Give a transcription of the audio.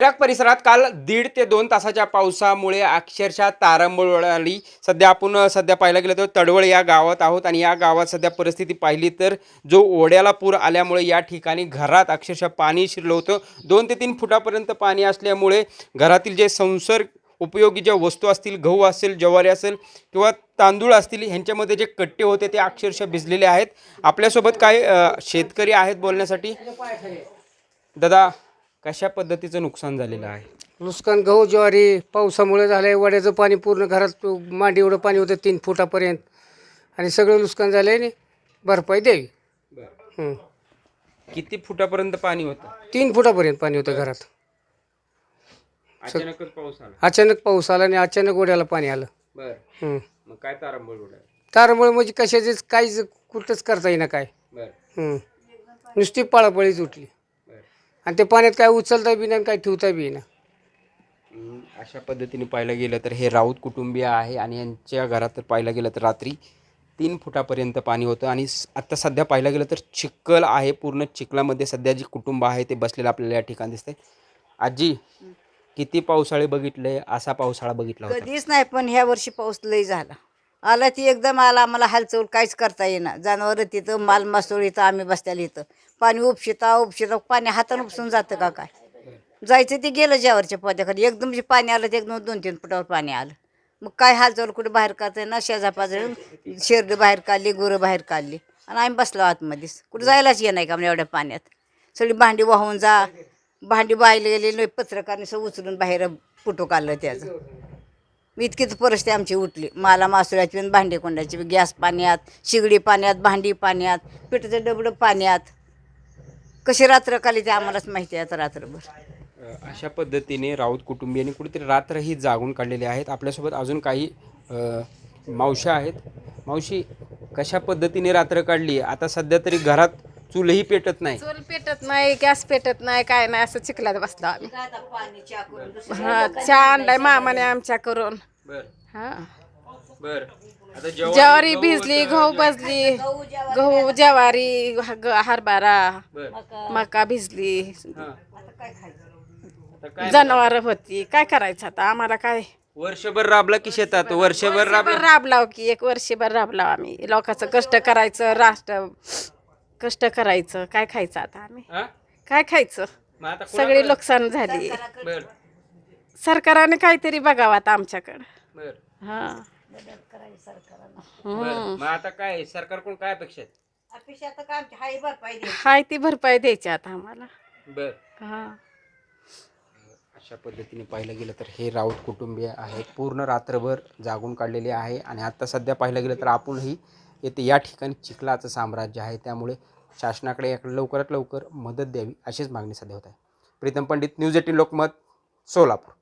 Iraq परिसरात काल दीड ते दोन तासाच्या पावसामुळे अक्षरशः तारांबळ उडाली सध्या आपण सध्या पाहायला गेलं तर तडवळ या गावात आहोत आणि या गावात सध्या परिस्थिती पाहिली तर जो ओढ्याला पूर आल्यामुळे या ठिकाणी घरात अक्षरशः पाणी शिरलं होतं. दोन ते तीन फुटापर्यंत पाणी असल्यामुळे घरातील जे संसर्ग उपयोगी ज्या वस्तू असतील गहू असेल ज्वारी असेल किंवा तांदूळ असतील ह्यांच्यामध्ये जे कट्टे होते ते अक्षरशः भिजलेले आहेत. आपल्यासोबत काय शेतकरी आहेत बोलण्यासाठी. दादा कशा पद्धतीचं नुकसान झालेलं आहे? नुकसान गहू ज्वारी पावसामुळे झालंय. वड्याचं पाणी पूर्ण घरात मांडी एवढं पाणी होतं तीन फुटापर्यंत. आणि सगळं नुकसान झालंय आणि भरपाई द्यावी. हं. किती फुटापर्यंत पाणी होतं? तीन फुटापर्यंत पाणी होतं घरात. अचानकच पाऊस आला. अचानक पाऊस आला आणि अचानक वड्याला पाणी आलं. बर. हं. मग काय तारांबळ उडाली तारमुळे म्हणजे कशाचेच काहीच कुठंच करता येईना काय. बर. हं. नुसती पळापळीच उठली. आणि ते पाण्यात काय उचलता बी नाही आणि काय ठेवता बी ना हम्म, अशा पद्धतीने पाहायला गेलं तर हे राऊत कुटुंबीय आहे आणि यांच्या घरात तर पाहायला गेलं तर रात्री तीन फुटापर्यंत पाणी होतं आणि स- आत्ता सध्या पाहायला गेलं तर चिखल आहे पूर्ण चिखलामध्ये सध्या जी कुटुंब आहे ते बसलेलं आपल्याला या ठिकाणी दिसतंय. आजी किती पावसाळे बघितले असा पावसाळा बघितला होता? कधीच नाही पण ह्या वर्षी पाऊस लई झाला. आला ती एकदम आला आम्हाला हालचाल काहीच करता येईना. जनावरं तिथं माल मासोळ इथं आम्ही बसत्याला इथं. पाणी उपशिता उपशिता पाणी हातानं उपसून जातं का काय? जायचं ते गेलं ज्यावरच्या पद्याखाली एकदम जे पाणी आलं ते एकदम दोन तीन फुटावर पाणी आलं. मग काय हालचाल? कुठे बाहेर काढतं ना शेजा पाजळ शेरडं बाहेर काढली गुरं बाहेर काढली. आणि आम्ही बसलो आतमध्येच. कुठं जायलाच ये नाही का म्हणजे एवढ्या पाण्यात? सगळी भांडी वाहून जा. भांडी बायला गेलेली पत्रकारने सगळं उचलून बाहेर फुटो काढलं त्याचं. इतकीच परिस्थिती आमची उठली. मला मासुळ्याची आणि भांडी कोंड्याची. गॅस पाण्यात शिगडी पाण्यात भांडी पाण्यात पिठाचं डबडं पाण्यात. कशी रात्र काली ते आम्हालाच माहिती आहे आता रात्रभर. अशा पद्धतीने राऊत कुटुंबियांनी कुठेतरी रात्रही जागून काढलेले आहेत. आपल्यासोबत अजून काही अ, मावश्या आहेत. मावशी कशा पद्धतीने रात्र काढली? आता सध्या तरी घरात चूलही पेटत नाही. चूल पेटत नाही गॅस पेटत नाही काय नाही असं चिखलात बसलो आम्ही. हा चहा आणलाय मामाने आमच्या करून. बर. हा. बर. आता ज्वारी भिजली गहू भाजली गहू ज्वारी ग- हरभरा बर मका भिजली. हा. आता काय जनावर होती. काय करायचं आता? आम्हाला काय? वर्षभर राबला की शेतात? वर्षभर राबला राबलाव की एक वर्षभर राबलाव आम्ही. लोकांचं कष्ट करायचं राष्ट्र कष्ट करायचं. काय खायचं आता आम्ही? हा? काय खायचं? मग आता सगळी नुकसान झाली. बर. सरकारने काहीतरी बघावं आता आमच्याकडं. बर. हा. बर मग आता काय सरकारकडून काय अपेक्षा आहेत? हाय ती भरपाई द्यायची आता आम्हाला. बर. हा. अशा पद्धतीने पाहिलं गेलं तर हे राऊत कुटुंबीय आहे पूर्ण रात्रभर जागून काढलेले आहे आणि आता सध्या पाहिलं गेलं तर आपणही येथे या ठिकाणी चिखलाचं साम्राज्य आहे. त्यामुळे शासनाकडे याकडे लवकरात लवकर मदत द्यावी अशीच मागणी सध्या होत आहे. Pritam Pandit news eighteen Lokmat Solapur.